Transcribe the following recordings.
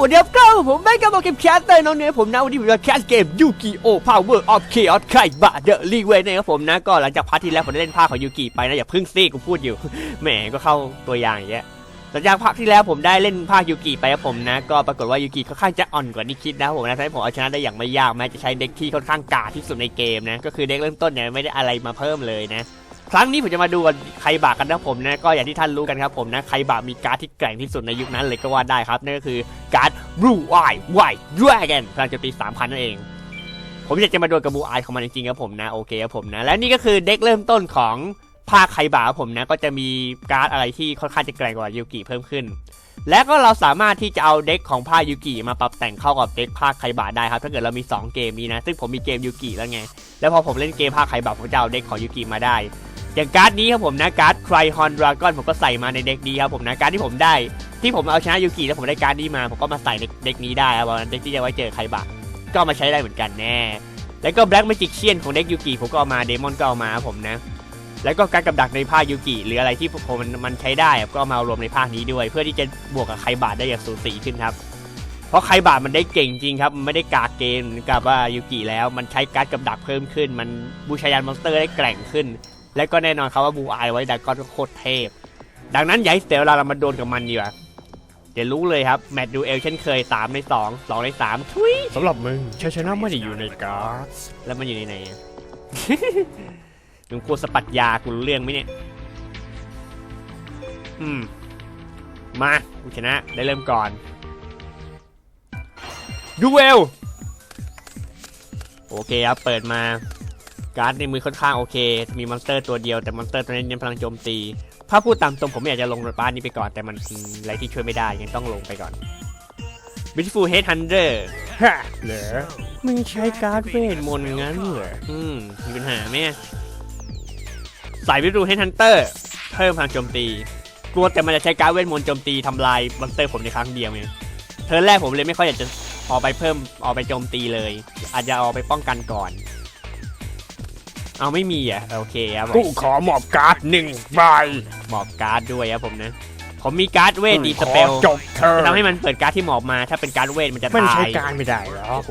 วัสดีครับก็ผมแม่กับเกมแคสเตอร์น้องเนยผมนะวันนี้ผมจะแคสเกมยูกิโอพาวเวอร์ออฟเคออสไคบะเดอะลีเวนะครับผมนะก็หลังจากพาร์ทที่แล้วผมได้เล่นภาคของยูกิไปนะอย่าพึ่งซีกูพูดอยู่แหมก็เข้าตัวอย่างอย่างเงี้ยหลังจากภาคที่แล้วผมได้เล่นภาคยูกิไปครับผมนะ ก็ปรากฏว่ายูกิค่อนข้างจะอ่อนกว่าที่คิดนะผมนะทำให้ผมเอาชนะได้อย่างไม่ยากแม้จะใช้เด็กที่ค่อนข้างกาที่สุดในเกมนะก็คือเด็กเริ่มต้นเนี่ยไม่ได้อะไรมาเพิ่มเลยนะ ครั้งนี้ผมจะมาดูกันใครบากกันนะผมนะก็อย่างที่ท่านรู้กันครับผมนะใครบากมีการ์ดที่แกร่งที่สุดในยุคนั้นเลยก็ว่าได้ครับนั่นก็คือการ์ด Blue Eye White Dragon พลังโจมตี3,000นั่นเอง ผมอยากจะมาดูกับ Blue Eye ของมันจริงๆครับผมนะโอเคครับผมนะและนี่ก็คือเด็กเริ่มต้นของภาคใครบากครับผมนะก็จะมีการ์ดอะไรที่ค่อนข้างจะแกร่งกว่ายูกิเพิ่มขึ้น และก็เราสามารถที่จะเอาเด็กของภาคยูกิมาปรับแต่งเข้ากับเด็กภาคไคบะได้ครับถ้าเกิดเรามี 2 เกมนี้นะซึ่งผมมีเกมยูกิแล้วไง แล้วพอผมเล่นเกมภาคไคบะผมจะเอาเด็กของยูกิมาได้ อย่างการ์ดนี้ครับผมนะการ์ดไครฮอนดราก้อนผมก็ใส่มาในเด็กนี้ครับผมนะการ์ดที่ผมได้ที่ผมเอาชนะยูกิแล้วผมได้การ์ดนี้มาผมก็มาใส่ในเด็กนี้ได้ครับผมเด็กที่จะไว้เจอไคบะก็มาใช้ได้เหมือนกันแน่ แล้วก็แบล็กแมจิกเชียนของเด็กยูกิผมก็เอามาเดมอนก็เอามาครับผมนะ แล้วก็การกับดักในภาคยูกิหรืออะไรที่ผมมันใช้ได้ก็เอามารวมในภาคนี้ด้วย เพื่อที่จะบวกกับไคบาได้อย่างสูสีขึ้นครับ เพราะไคบามันได้เก่งจริงครับมันไม่ได้กากเกมเหมือนกับว่ายูกิแล้ว มันใช้การกับดักเพิ่มขึ้น มันบูชายันมอนสเตอร์ได้แกร่งขึ้น และก็แน่นอนครับว่าบูอายไว้ดักก็โคตรเทพ ดังนั้นอย่าให้เสียเวลาเรามาโดนกับมันดีกว่าเดี๋ยวรู้เลยครับ แมตช์ดูเอลเช่นเคย 3 ใน 2 2 ใน 3 ทุยสำหรับมึงชัยชนะไม่ได้อยู่ในการ์ดแล้วมันอยู่ในไหนอะมึงกลัวสปัดยากูรู้เรื่องไหมเนี่ย อืม มากูชนะได้เริ่มก่อน ดูเวลโอเคครับ เปิดมา การ์ดในมือค่อนข้างโอเค มีมอนสเตอร์ตัวเดียวแต่มอนสเตอร์ตัวนี้เน้นพลังโจมตีถ้าพูดตามตรงผมไม่อยากจะลงรถบ้านนี้ไปก่อน แต่มันอะไรที่ช่วยไม่ได้ยังต้องลงไปก่อน Beautiful Headhunter ฮะเหรอมึงใช้การ์ดเวทมนต์งั้นเหรออืมมีปัญหาไหมสายวิรูให้ทันเตอร์เพิ่มพลังโจมตีกลัวแต่มันจะใช้การ์ดเวทมนต์โจมตีทำลายมอนสเตอร์ผมในครั้งเดียวไงเทิร์นแรกผมเลยไม่ค่อยอยากจะออกไปเพิ่มออกไปโจมตีเลย อาจจะเอาไปป้องกันก่อน เอาไม่มีอะโอเคครับผมกูขอมอบการ์ดหนึ่งใบหมอบการ์ดด้วยครับผมนะ ผมมีการ์ดเวทดีสขอเปลจบเธอจะทำให้มันเปิดการ์ดที่หมอบมา ถ้าเป็นการ์ดเวทมันจะมันตาใช้ยการไม่ได้เหรอโอ้โห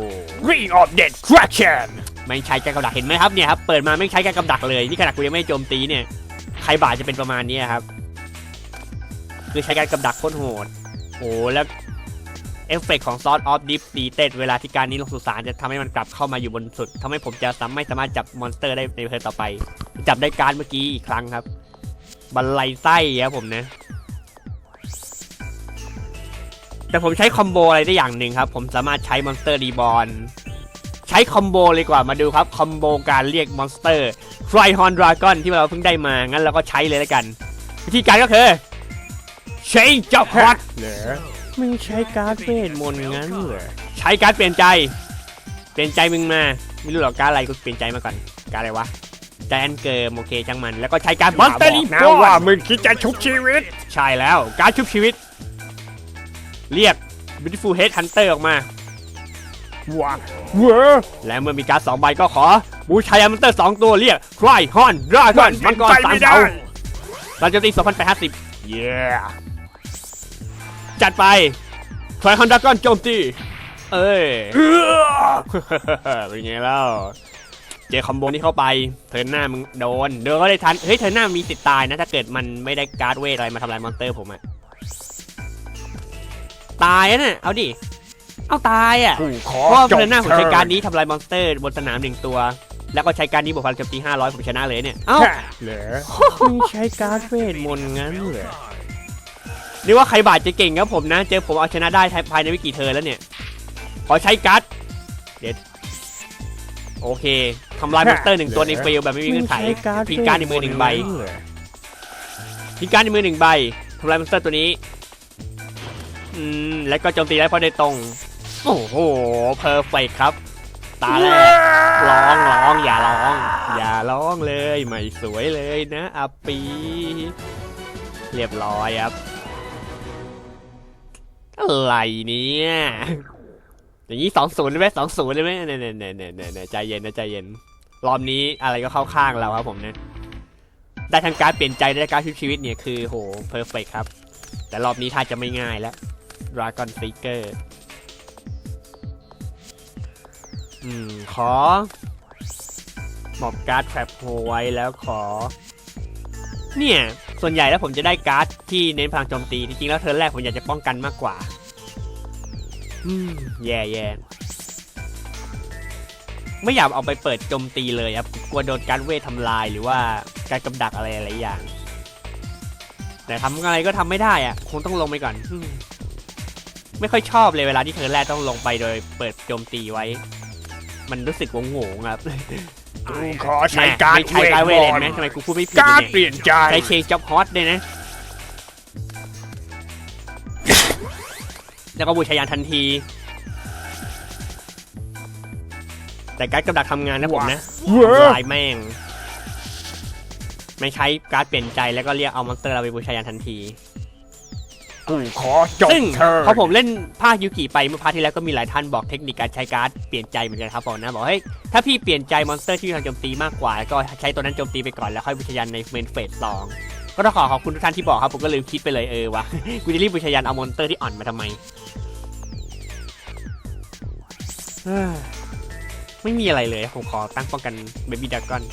Ring of Destruction ไม่ใช้การกำดักเห็นไหมครับเนี่ยครับเปิดมาไม่ใช้การกำดักเลยนี่ขนาดกูยังไม่โจมตีเนี่ยใครบาดจะเป็นประมาณนี้ครับ คือใช้การกำดักโคตรโหดโอ้แล้ว เอฟเฟกของซอสออฟดิฟตีเต็ดเวลาที่การนี้ลงสู่สารจะทำให้มันกลับเข้ามาอยู่บนสุดทำให้ผมจะสามไม่สามารถจับมอนสเตอร์ได้ในเทิร์นต่อไป จับได้การเมื่อกี้อีกครั้งครับ บันไลไส้ครับผมนะแต่ผมใช้คอมโบอะไรได้อย่างหนึ่งครับ ผมสามารถใช้มอนสเตอร์รีบอลใช้คอมโบเลยกว่ามาดูครับคอมโบการเรียกมอนสเตอร์ไฟฮอนดราก้อนที่เราเพิ่งได้มา งั้นเราก็ใช้เลยแล้วกัน วิธีการก็คือ Change of Heart มึงใช้การ์ดเวทมนต์งั้นเหรอใช้การ์ดเปลี่ยนใจ เปลี่ยนใจมึงมาไม่รู้หรอกการดอะไรกูเปลี่ยนใจมาก่อนการดอะไรวะใจแอนเกิร์มโอเคช่างมัน แล้วก็ใช้การมอนสเตอร์รีนะบอว่าลมึงคิดจะชุบชีวิต ใช่แล้วการดชุบชีวิต เรียก Beautiful Head Hunter ออกมาว่าเวอร์และเมื่อมีการ์ดสองใบก็ขอ บูชายามอนเตอร์สองตัวเรียกครายฮอนดราก้อนมังกรไปสามไม่ได้เสาเราจะตี2,850เย้ จัดไปครายฮอนดราก้อนโจมตี เอ้ยเออเป็นไงแล้วเจอคอมโบนี้เข้าไป เทิร์นหน้ามึงโดน เดินก็ได้ทัน เฮ้ย เทิร์นหน้ามีสิทธิ์ตายนะ ถ้าเกิดมันไม่ได้การ์ดเวทอะไรมาทำลายมอนสเตอร์ผมอะตายอะน่ะเอาดิ เอาตายอะกูขอเพราะว่าจบเทิร์นหน้าผมเธใช้อการนี้ทำลายมอนสเตอร์บนสนามหนึ่งตัว แล้วก็ใช้การนี้บวกพลังโจมตี500 ผมชนะเลยเนี่ย เอ้าฮะเหรอมึงใช้การ์ดเวทมนต์งั้นเหรอ นี่ว่าใครบาดจะเก่งครับผมนะ เจอผมเอาชนะได้ภายในวิกี่เทิร์นแล้วเนี่ย ขอใช้การ์ดเด็ดโอเคทำลายมอนสเตอร์หนึ่งตัวในเฟลแบบไม่มีเงื่อนไขพิงการดในมือหนึ่งใบพิงการดในมือหนึ่งใบทำลายมอนสเตอร์ตัวนี้ อืม แล้วก็โจมตีได้เพราะในตรง โอ้โห เพอร์เฟกครับ ตาแรกร้องร้อง อย่าร้อง อย่าร้องเลย ไม่สวยเลยนะอัปปี เรียบร้อยครับ อะไรเนี่ยอย่างนี้สองศูนย์ได้ไหมสองศูนย์ได้ไหมเนี่ยเนี่ยเนี่ยเนี่ยใจเย็นนะใจเย็นรอบนี้อะไรก็เข้าข้างเราครับผมเนี่ยได้ทั้งการเปลี่ยนใจได้การชีวิตชีวิตเนี่ยคือโหเพอร์เฟกครับ แต่รอบนี้ท่าจะไม่ง่ายแล้วดราก้อนฟิกเกอร์อืม ขอหมอบการ์ดแทรปโฮไว้แล้วขอ เนี่ย ส่วนใหญ่แล้วผมจะได้การ์ดที่เน้นพลังโจมตี จริงๆแล้วเทิร์นแรกผมอยากจะป้องกันมากกว่า อืม แย่แย่ไม่อยากเอาไปเปิดโจมตีเลยครับ กลัวโดนการเวททำลายหรือว่าการกำดักอะไรหลายอย่าง แต่ทำอะไรก็ทำไม่ได้อะคงต้องลงไปก่อนอมไม่ค่อยชอบเลยเวลาที่เทิร์นแรกต้องลงไปโดยเปิดโจมตีไว้ มันรู้สึกวงโงงๆครับ กูขอใช้การไม่ใช้การเวเวททเลยมไหมนต์ทำไมกูพูดไม่ผิดการเนี่ยเปลี่ยนใจใช้เชงจ็อบฮอตเลยนะ แล้วก็บูชายันทันที แต่การดกำดักทำงานนะผมนะเว้อลายแม่ง ไม่ใช้การ์ดเปลี่ยนใจแล้วก็เรียกเอามอนสเตอร์เราไปบูชายันทันที กูขอจบซึ่งเธอพอผมเล่นภาคยูกิไปเมื่อพาร์ทที่แล้วก็มีหลายท่านบอกเทคนิคการใช้การ์ดเปลี่ยนใจเหมือนกันครับบอกนะบอกเฮ้ยถ้าพี่เปลี่ยนใจมอนสเตอร์ที่ทางโจมตีมากกว่า ก็ใช้ตัวนั้นโจมตีไปก่อนแล้วค่อยบูชายันในเมนเฟสสองก็ต้องขอขอบคุณทุกท่านที่บอกครับผมก็ลืมคิดไปเลยเออวะกูจะรีบบูชายันเอามอนสเตอร์ที่อ่อนมาทำไมไม่มีอะไรเลยผมขอตั้งป้องกันเบบี้ดากอน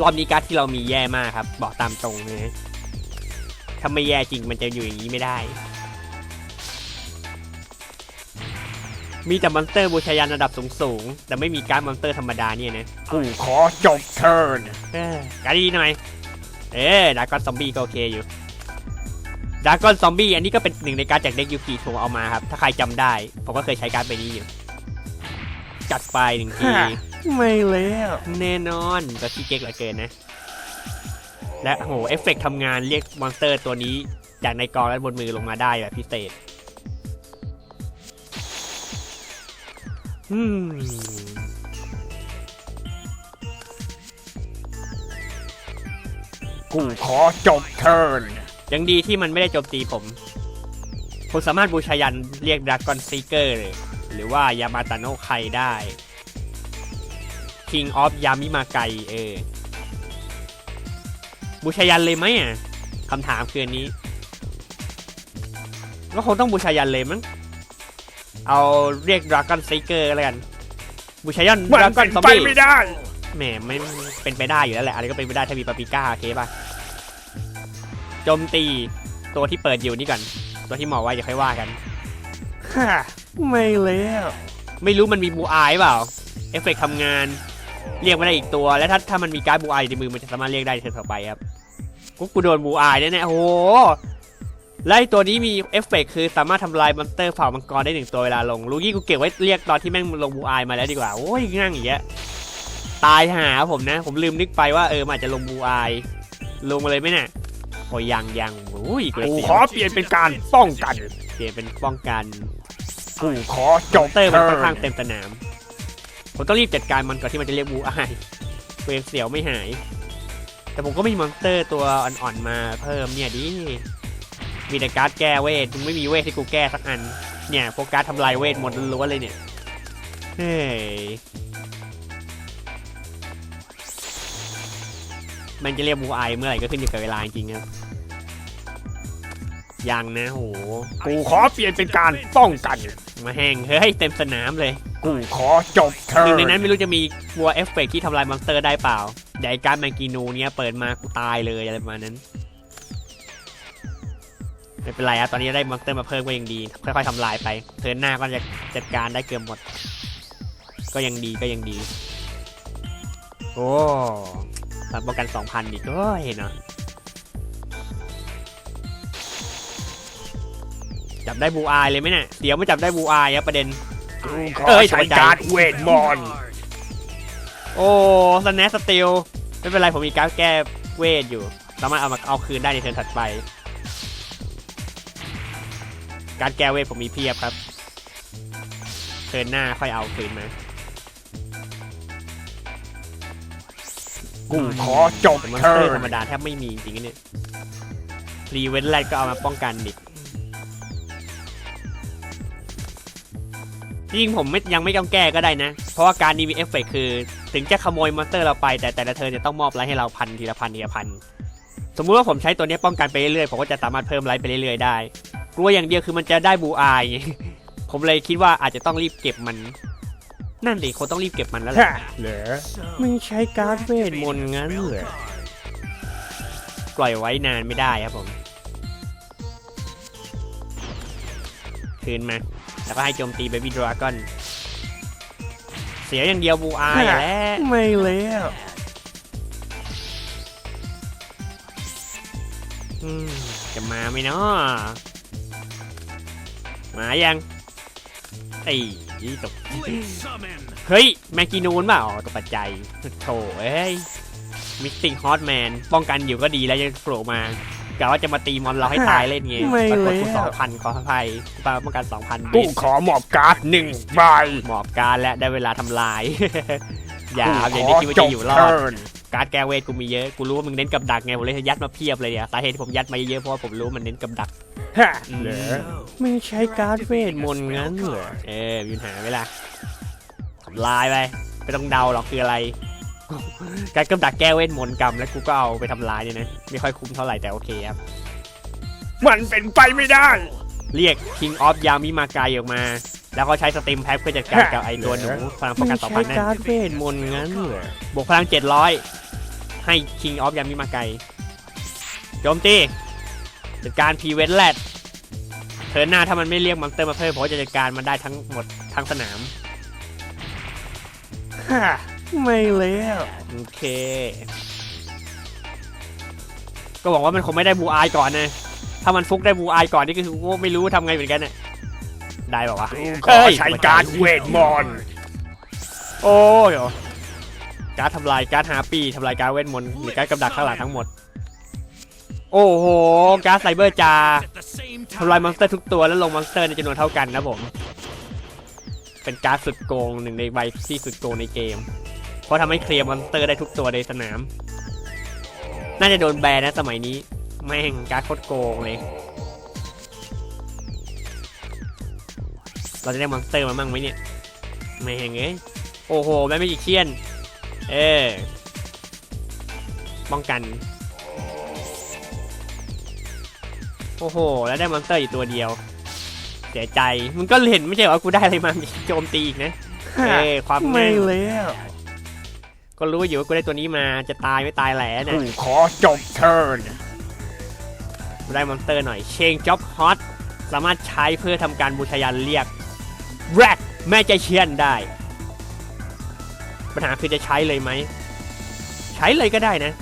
รอบนี้การ์ดที่เรามีแย่มากครับ บอกตามตรงเลย ถ้าไม่แย่จริงมันจะอยู่อย่างนี้ไม่ได้ มีแต่มอนสเตอร์บูชายันระดับสูงๆแต่ไม่มีการดมอนสเตอร์ธรรมดาเนี่ยนะกูขอจบเทิร์นเออการดดีหน่อย เออดากอนซอมบี้ก็โอเคอยู่ดากอนซอมบี้อันนี้ก็เป็นหนึ่งในการดจากเด็กยูกิผมเอามาครับ ถ้าใครจำได้ ผมก็เคยใช้การดไปนี้อยู่ จัดไปหนึ่งที ไม่แล้วแน่นอนก็ขี้เก๊กเหลือเกินนะ และโหเอฟเฟกต์ทำงานเรียกมอนสเตอร์ตัวนี้จากในกองและบนมือลงมาได้แบบพิเศษอืมกูขอจบเทิร์นยังดีที่มันไม่ได้โจมตีผมผมสามารถบูชายันเรียกดราก้อนซีเกอร์หรือว่ายามาตาโนะไคได้ King of ยามิมาไกเออ บูชายันเลยไหมอะคำถามคืออันนี้ ก็คงต้องบูชายันเลยมั้ง เอาเรียกดราก้อนซีเกอร์แล้วกัน บูชายันมันดราก้อเป็นนซอมไปบี้ไม่ได้ แหมไม่เป็นไปได้อยู่แล้วแหละ อะไรก็เป็นไปได้ถ้ามีปาปริก้าโอเคป่ะ โจมตีตัวที่เปิดอยู่นี่ก่อน ตัวที่หมอไว้เดี๋ยวค่อยว่ากันฮ่าไม่แล้ว ไม่รู้มันมีบูอายเปล่า เอฟเฟกต์ทำงาน เรียกมาได้อีกตัว แล้วถ้าถ้ามันมีการดบูอายในมือมันจะสามารถเรียกได้ในเทิร์นต่อไปครับ กูกูโดนบูอายแน่ๆโอ้โหไล่ตัวนี้มีเอฟเฟกต์คือสามารถทำลายมอนสเตอร์ฝ่ามังกรได้หนึ่งตัวเวลาลง ลูกี้กูเก็บไว้เรียกตอนที่แม่งลงบูอายมาแล้วดีกว่า โอ้ยง่างอย่างเงี้ยตายหาผมนะ ผมลืมนึกไปว่าเออมันอาจจะลงบูอาย ลงมาเลยไหมเนี่ยโอ้ยยังยังโอ้ยกูเลยกูเสียขอเปลี่ยนเป็นการป้องกันเปลี่ยนเป็นป้องกันกูขอจบเตอร์มันเทิค่อนร์ข้างนเต็มสนาม ผมต้องรีบจัดการมันก่อนที่มันจะเรียกบูอายเวรเสียวไม่หาย แต่ผมก็ไม่มีมอนสเตอร์ตัวอ่อนๆมาเพิ่มเนี่ยดิ มีแต่การ์ดแก้เวทมึงไม่มีเวทที่กูแก้สักอัน เนี่ยพวกการ์ดทำลายเวทหมดล้วนๆเลยเนี่ย เฮ้ยมันจะเรียกบูอายเมื่อไหร่ก็ขึ้นอยู่กับเวลาจริงๆครับ ยังนะโห กูขอเปลี่ยนเป็นการป้องกัน มาแห้งเฮ้ยเต็มสนามเลย กูขอจบเทิหนึ่งร์ในนนั้นไม่รู้จะมีวัวเอฟเฟกต์ที่ทำลายมอนสเตอร์ได้เปล่าเดี๋ยวไอ้การดแมงกีนูเนี้ยเปิดมากูตายเลยอะไรประมาณนั้น ไม่เป็นไรครับตอนนี้ได้มอนสเตอร์มาเพิ่มก็ยังดี ค่อยๆทำลายไปเทิร์นหน้าก็จะจัดการได้เกือบหมด ก็ยังดีก็ยังดี โอ้สามป้องกัน2,000อีกโอ้ยเนาะจับได้บูอายเลยไหมเนี่ยเดี๋ยวไม่จับได้บูอายครับประเด็นกูขอ เอ้ยใช้สบายใจการเวทมนต์โอ้สแนสติลไม่เป็นไรผมมีการดแก้เวทอยู่ สามารถเอามาเอาคืนได้ในเทิร์นถัดไป การดแก้เวทผมมีเพียบครับเทิร์นหน้าค่อยเอาคืนมากูขอจบแต่มอนสเทิเตอร์ร์ธรนรมดาแทบไม่มีจริงๆเนี่ยรีเวนแรกก็เอามาป้องกันดิ จริงๆผมไม่ยังไม่ต้องแก้ก็ได้นะ เพราะว่าการนี้มีเอฟเฟกต์คือ ถึงจะขโมยมอนสเตอร์เราไป แต่แต่ละเทิร์นจะต้องมอบไลท์ให้เราพันทีละพันทีละพันสมมุติว่าผมใช้ตัวนี้ป้องกันไปเรื่อยๆผมก็จะสามารถเพิ่มไลท์ไปเรื่อยๆได้ กลัวอย่างเดียวคือมันจะได้บูอายผผมเลยคิดว่าอาจจะต้องรีบเก็บมัน นั่นดิคนต้องรีบเก็บมันแล้วแหละฮะเหรอมึงใช้การ์ดเวทมนต์งั้นเหรอปล่อยไว้นานไม่ได้ครับผม คืนมา แล้วก็ให้โจมตีเบบี้ดราก้อนเสียอย่างเดียวบูอายแล้ว ไม่แล้วอืมจะมาไหมเนาะมายังไอ้ยี่ตก เฮ้ย แมกกีนูนเปล่าอ๋อตกปัจจัยโถเอ้ยมิสติงฮอตแมน ป้องกันอยู่ก็ดีแล้วยังโผล่มา กะว่าจะมาตีมอนเราให้ตายเล่นไงไม่ปรากแล้ฏวกูสองพันขออภัยป้องกันสองพันกูขอหมอบการ์ดหนึ่งใบหมอบการและได้เวลาทำลาย อย่ากูอย่างขนี้อคิดว่าจจะบอยู่รอดเทิร์นการ์ดแกเวทกูมีเยอะ กูรู้ว่ามึงเน้นกับดักไงผมเลยยัดมาเพียบเลยเนี่ย สาเหตุที่ผมยัดมาเยอะเพราะว่าผมรู้มันเน้นกับดัก ฮะเหรอมึงใช้การ์ดเวทมนต์งั้นเหรอ เออมีปัญหาไหมล่ะทำลายไป ไม่ต้องเดาหรอกคืออะไร การกำดักแก้เวทมนต์กรรมแล้วกูก็เอาไปทำลายเนี่ยนะไม่ค่อยคุ้มเท่าไหร่แต่โอเคครับ มันเป็นไปไม่ได้ เรียก King of Yami Magai ออกมา แล้วก็ใช้สตรีมแพ็คเพื่อจัดการกับไอตัวหนูพลังป้องกันต่อพันนั่นการ์ดเวทมนต์งั้นเหรอบวกพลัง 700 ให้ King of Yami Magai โจมตีจัดการพีเวนแลดเทิร์นหน้าถ้ามันไม่เรียกมอนสเตอร์มาเพิ่มผมก็จะจัดการมันได้ทั้งหมดทั้งสนามฮะ ไม่แล้วโอเค ก็หวังว่ามันคงไม่ได้บูอายก่อนนะ ถ้ามันฟุกได้บูอายก่อนนี่ก็คือไม่รู้ทำไงเหมือนกันน่ะได้ป่าวะกูขอใช้การ์ดเวทมนต์โอ้ยเหรอการดทำลายการดฮาปี้ทำลายการดเวทมนต์หรือการดกำดักข้างหลังทั้งหมด โอ้โหการดไซเบอร์จาทำลายมอนสเตอร์ทุกตัวแล้วลงมอนสเตอร์ในจำนวนเท่ากันนะผม เป็นการดสุดโกงหนึ่งในใบที่สุดโกงในเกมเพ ราะทำให้เคลียร์มอนสเตอร์ได้ทุกตัวในสนาม น่าจะโดนแบนนะสมัยนี้ แม่งการดโคตรโกงเลย เราจะได้มอนสเตอร์มามั่งไหมเนี่ยแม่งเอ้ยโอ้โหแม่ไม่จิเชียน เออป้องกัน โอ้โห แล้วได้มอนสเตอร์อยู่ตัวเดียว เสียใจมึงก็เห็นไม่ใช่เหรอว่ากูได้อะไรมาโจมตีอีกนะ เออความไม่แม่นแล้ว ก็รู้อยู่ว่ากูได้ตัวนี้มาจะตายไม่ตายแหละเนี่ยกูขอจบเทิร์นกูได้มอนสเตอร์หน่อย เชงจ็อบฮอตสามารถใช้เพื่อทำการบูชายันเรียกแรกแม่ใจเชียนได้ ปัญหาคือจะใช้เลยไหม ใช้เลยก็ได้นะ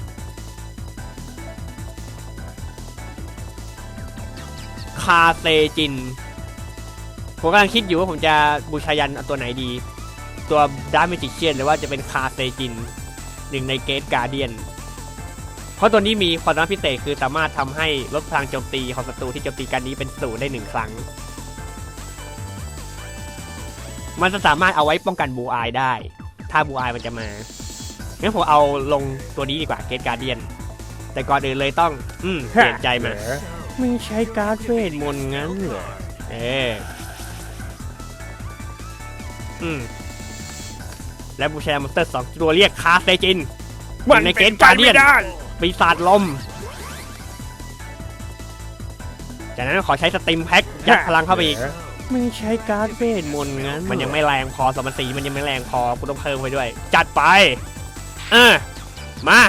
คาเซจิน ผมกำลังคิดอยู่ว่าผมจะบูชายันเอาตัวไหนดี ตัวดาร์เมจิเชียนหรือว่าจะเป็นคาเซจินหนึ่งในเกตการเดียน เพราะตัวนี้มีความสามารถพิเศษคือสามารถทำให้ลดพลังโจมตีของศัตรูที่โจมตีการนี้เป็นศูนย์ได้หนึ่งครั้ง มันจะสามารถเอาไว้ป้องกันบูอายได้ ถ้าบูอายมันจะมางั้นผมเอาลงตัวนี้ดีกว่าเกตการเดียน แต่ก่อนอื่นเลยต้อง อืมเปลี่ยนใจมาเหรอมึงใช้การ์ดเวทมนต์งั้นเหรอเอออืม และบูชามอนสเตอร์สองตัวเรียกคาเซจินมันในเกเป็ณนฑ์ไปการเดียไม่นได้ปีศาจลม จากนั้นขอใช้สติมแพ็คยัดพลังเข้าไปอีกมึงใช้การ์ดเวทมนต์งั้น มันยังไม่แรงพอสมรสีมันยังไม่แรงพอกูต้องเพิ่มไปด้วย จัดไป เออ มา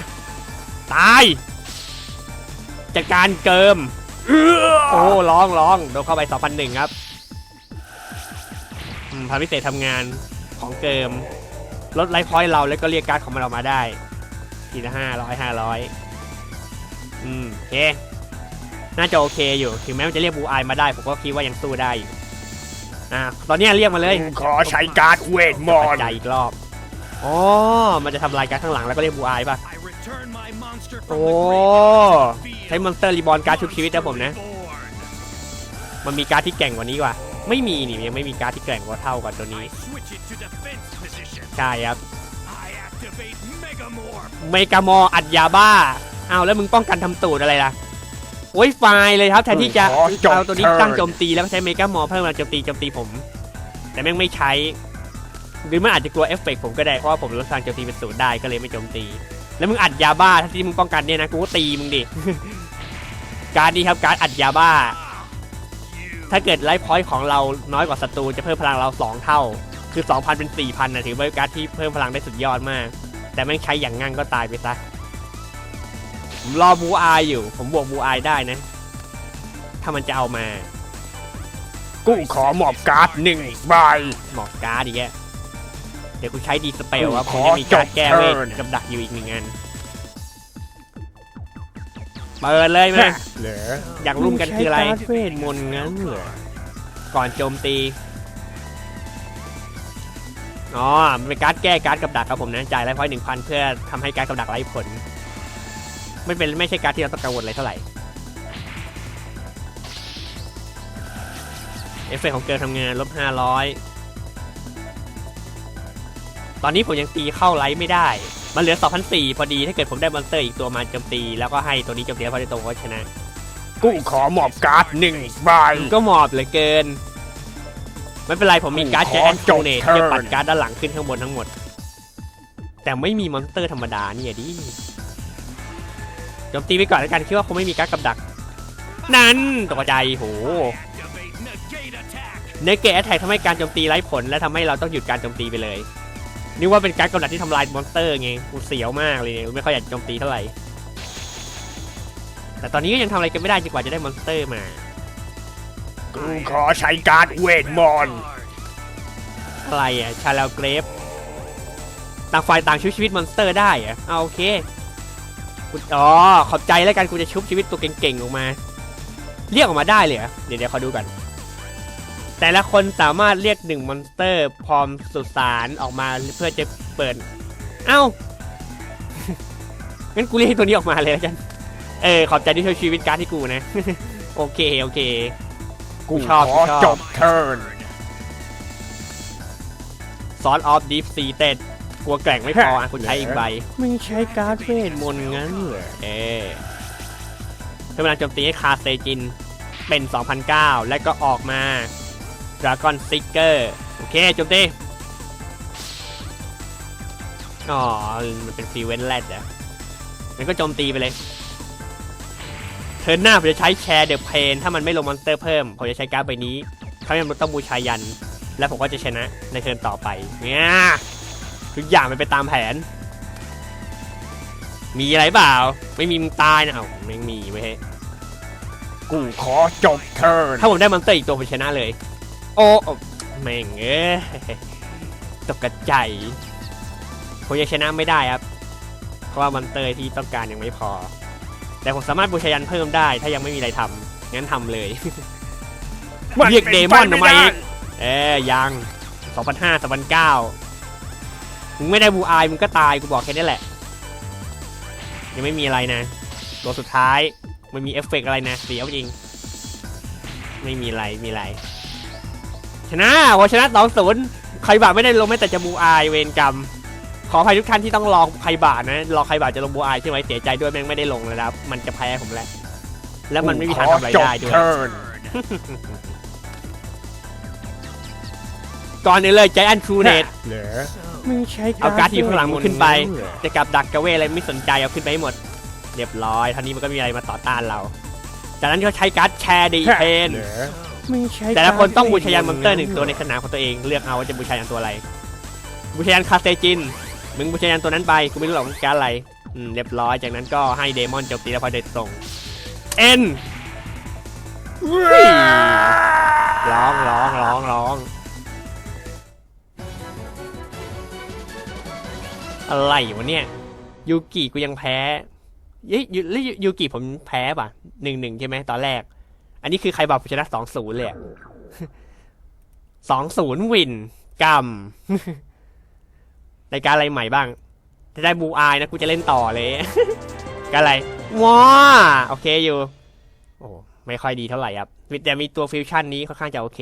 ตายจัดการเกิมโอ้ร้องร้องโดนเข้าไป2,001ครับอืมพาพิเศษทำงานของเกิม ลดไลฟ์พอยต์เราแล้วก็เรียกการ์ดของมันออกมาได้ ทีละห้าร้อยห้าร้อยอืมโอเค น่าจะโอเคอยู่ ถึงแม้มันจะเรียกบูอายมาได้ ผมก็คิดว่ายังสู้ได้อยู่อะตอนเนี้ยเรียกมาเลยกูขอใช้การ์ดเวทมปันจต์จัยอีกรอบอ๋อมันจะทำลายการดข้างหลังแล้วก็เรียกบูอายป่ะโอ้ใช้มอนสเตอร์รีบอลการดชุบชีวิตนะผมนะ มันมีการดที่แกร่งกว่านี้กว่า ไม่มีนี่ยังไม่มีการดที่แกร่งกว่าเท่ากับตัวนี้ใช่ครับเมกามอร์อัดยาบ้าอ้าวแล้วมึงป้องกันทำตูดอะไรล่ะโอ้ยไฟล์เลยครับแทนที่จะขอจบเอาตัวนี้เทิร์นตั้งโจมตีแล้วก็ใช้เมกามอร์เพิ่มมาโจมตีโจมตีผม แต่แม่งไม่ใช้ หรือมันอาจจะกลัวเอฟเฟกต์ผมก็ได้เพราะว่าผมลดพลังโจมตีเป็นศูนย์ได้ก็เลยไม่โจมตี แล้วมึงอัดยาบ้าถ้าที่มึงป้องกันเนี่ยนะกูก็ตีมึงดิการดนี้ครับการดอัดยาบ้า ถ้าเกิดไลฟ์พอยต์ของเราน้อยกว่าศัตรูจะเพิ่มพลังเรา 2 เท่า คือ 2,000 เป็น 4,000นะถือว่าเป็นการดที่เพิ่มพลังได้สุดยอดมาก แต่ไม่งใช้อย่างงั่งก็ตายไปซะผมรอบูอายอยู่ ผมบวกบูอายได้นะ ถ้ามันจะเอามา กูขอมอบการ์ดหนึ่งใบหมอกการ์ดอีกแกเดี๋ยวกูใช้ดีสเปลว่าผขมอจะมีการดแก้เวทจบเทิร์นกับดักอยู่อีกหนึ่งอัน เปิดเลยมาเหรออยากรุ่มกันคืออะไรเวทมนต์งั้นเหรอก่อนโจมตี อ๋อมันเป็นการ์ดแก้การ์ดกับดักครับผมนะ จ่ายไลฟ์พอยต์หนึ่งพันเพื่อทำให้การ์ดกับดักไร้ผล ไม่เป็นไม่ใช่การ์ดที่เราต้องกังวลอะไรเท่าไหร่ เอฟเฟกต์ของเกิร์ลทำงานลบห้าร้อย ตอนนี้ผมยังตีเข้าไลท์ไม่ได้ มันเหลือ 2,004พอดี ถ้าเกิดผมได้มอนสเตอร์อีกตัวมาโจมตี แล้วก็ให้ตัวนี้โจมตีแล้วพอได้ตรงก็ชนะ กูขอมอบการ์ดหนึ่งใบก็หมอบเหลือเกิน ไม่เป็นไรผมมีการ์ดขอแจแอนจโจบเนตเทิร์นจะปัดการ์ดด้านหลังขึ้นข้างบนทั้งหมด แต่ไม่มีมอนสเตอร์ธรรมดาเนี่ยดิโจมตีไปก่อนแล้วกันคิดว่าคงไม่มีการ์ดกับดัก นั้นตกใจโหเนเกตแท็กทำให้การโจมตีไร้ผลและทำให้เราต้องหยุดการโจมตีไปเลย นี่ว่าเป็นการ์ดกำดักที่ทำลายมอนสเตอร์ไงกูเสียวมากเลยเนี่ยไม่ค่อยอยากโจมตีเท่าไหร่ แต่ตอนนี้ก็ยังทำอะไรกันไม่ได้จนกว่าจะได้มอนสเตอร์มา กูขอใช้การ์ดเวทมนต์อะไรอะชาแลวเกรฟต่างฝ่ายต่างชุบชีวิตมอนสเตอร์ได้เหรอะเอาโอเคกูอ๋อขอบใจแล้วกันกูจะชุบชีวิตตัวเก่งๆออกมา เรียกออกมาได้เลยเหรอเดี๋ยวเดี๋ยวขอดูกัน แต่ละคนสามารถเรียกหนึ่งมอนสเตอร์ พร้อมสุสานออกมาเพื่อจะเปิด เอ้า งั้นกูเรียกตัวนี้ออกมาเลยแล้วกัน เออ ขอบใจที่ช่วยชีวิตการดที่กูนะ โอเค โอเค กูชอบขอชอบจบเทิร์น ซอนออฟดีฟซีเต็ดกลัวแกร่งไม่พออะคุณใช้อีกใบ มึงใช้การ์ดเวทมนต์งั้นเหรอ เออเพื่อเวลาโจมตีให้คาเซจินเป็น 2009 และก็ออกมา ดราก้อนซิกเกอร์โอเคโจมตีอ๋อ มันเป็นฟรีเวนแลดอะงั้นก็โจมตีไปเลย เทิร์นหน้าผมจะใช้แชร์เดอะเพนถ้ามันไม่ลงมอนสเตอร์เพิ่ม ผมจะใช้การ์ดใบนี้ถ้าไม่มันต้องบูชายัน แล้วผมก็จะชนะในเทิร์นต่อไปเนี่ยทุกอย่างมันไปตามแผน มีอะไรเปล่า ไม่มีมึงตายนะเอ้าไม่มีเว้ยกูขอจบเทิร์นถ้าผมได้มอนสเตอร์อีกตัวผมชนะเลย โอ้โอ้แม่งเอ้ยตกกระใจายผมยังชนะไม่ได้ครับ เพราะว่ามอนสเตอร์ที่ต้องการยังไม่พอ แต่ผมสามารถบูชายันเพิ่มได้ ถ้ายังไม่มีอะไรทำงั้นทำเลยเรียกเดมอนทำไมอีกเอ้ยยัง2005 2009มึงไม่ได้บูอายมึงก็ตายกูบอกแค่นี้แหละ ยังไม่มีอะไรนะตัวสุดท้ายไม่มีเอฟเฟกต์อะไรนะเสียวจริง ไม่มีอะไรมีอะไร ชนะพอชนะ2-0ใครบาไม่ได้ลงแม้แต่จะบูอายเวรกรรม ขออภัยทุกท่านที่ต้องลองใครบานะรอใครบาจะลงบูอายใช่ไหมเสียใจด้วยแม่งไม่ได้ลงนะครับ มันจะแพ้ผมแล้ว แล้วมันไม่มีทางทำอะไรได้ด้วยเทิร์นก่อนอื่นเลยใจแอนทรูเนตเหรอมึงใช้เอาการ์ดที่อยู่ข้างหลังมึงขึ้นไป จะกลับดักกระเวอะไรไม่สนใจเอาขึ้นไปให้หมด เรียบร้อยท่านี้มันก็มีอะไรมาต่อต้านเรา จากนั้นก็ใช้การ์ดแชร์ดีเพน เหรอแต่ละคนต้องบูชายันมอนสเตอร์หนึ่งตัวในสนามของตัวเองเลือกเอาว่าจะบูชายันตัวอะไร บูชายันคาเซจินมึงบูชายันตัวนั้นไปกูไม่รู้หรอกว่าการดอะไรอืมเรียบร้อยจากนั้นก็ให้เดมอนโจมตีแล้วพอโดยตรงเอ็นร้องร้องร้องร้องอะไรวะเนี่ยยูกิกูยังแพ้เย้ยยูแล้วยูยูกิผมแพ้ป่ะหนึ่งหนึ่งใช่ไหมตอนแรก อันนี้คือใครบอกผมชนะสองศูนย์เลยอะสองศูนย์วินกรรมรายการอะไรใหม่บ้างถ้าได้บูอายนะกูจะเล่นต่อเลยการอะไรว้าโอเคอยู่ โอ้ไม่ค่อยดีเท่าไหร่ครับแต่มีตัวฟิวชั่นนี้ค่อนข้างจะโอเค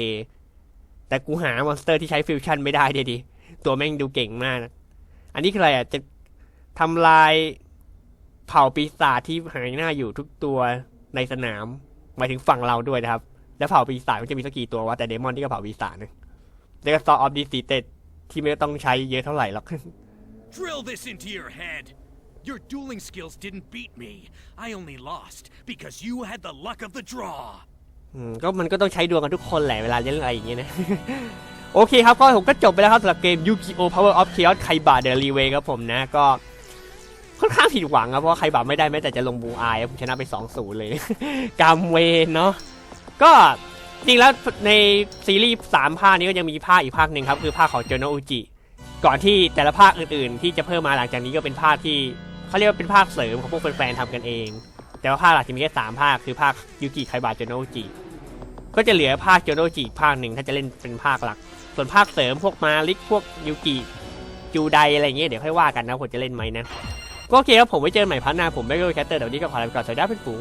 แต่กูหามอนสเตอร์ที่ใช้ฟิวชั่นไม่ได้เดียดิตัวแม่งดูเก่งมากนะอันนี้คืออะไรอะจะทำลายเผ่าปีศาจที่หายหน้าอยู่ทุกตัวในสนาม หมายถึงฝั่งเราด้วยนะครับ แล้วเผ่าปีศาจมันจะมีสักกี่ตัววะแต่เดมอนที่ก็เผ่าปีศาจนะแล้วก็ซอออฟดีซีเต็ดที่ไม่ต้องใช้เยอะเท่าไหร่หรอก Drill this into your head. Your dueling skills didn't beat me. I only lost because you had the luck of the draw. อืมก็มันก็ต้องใช้ดวงกันทุกคนแหละเวลาเล่นอะไรอย่างเงี้ยนะ โอเคครับก็ผมก็จบไปแล้วครับสำหรับเกม Yu-Gi-Oh! Power of Chaos ไคบะเดลีเวครับผมนะก็ ค่อนข้างผิดหวังครับเพราะว่าไคบะไม่ได้แม้แต่จะลงบูอายผมชนะไป2-0เลยกามเวนเนาะก็จริงแล้วในซีรีส์สามภาคนี้ก็ยังมีภาคอีกภาคหนึ่งครับ คือภาคของโจโนอุจิ ก่อนที่แต่ละภาคอื่นๆ ที่จะเพิ่มมาหลังจากนี้ก็เป็นภาคที่เขาเรียกว่าเป็นภาคเสริมของพวกแฟนๆทำกันเอง แต่ว่าภาคหลักจะมีแค่สามภาคคือภาคยูกิไคบะโจโนอุจิก็จะเหลือภาคโจโนอุจิภาคหนึ่งถ้าจะเล่นเป็นภาคหลัก ส่วนภาคเสริมพวกมาลิกพวกยูกิจูไดอะไรเงี้ยเดี๋ยวค่อยว่ากันนะผมจะเล่นไหมนะ ก็โอเคครับผมไว้เจอใหม่พัฒนาผมไม่ก็แคสเตอร์เดี๋ยวนนี้ก็ขอลาไปก่อนสวัสดีครับเพื่อนฝูง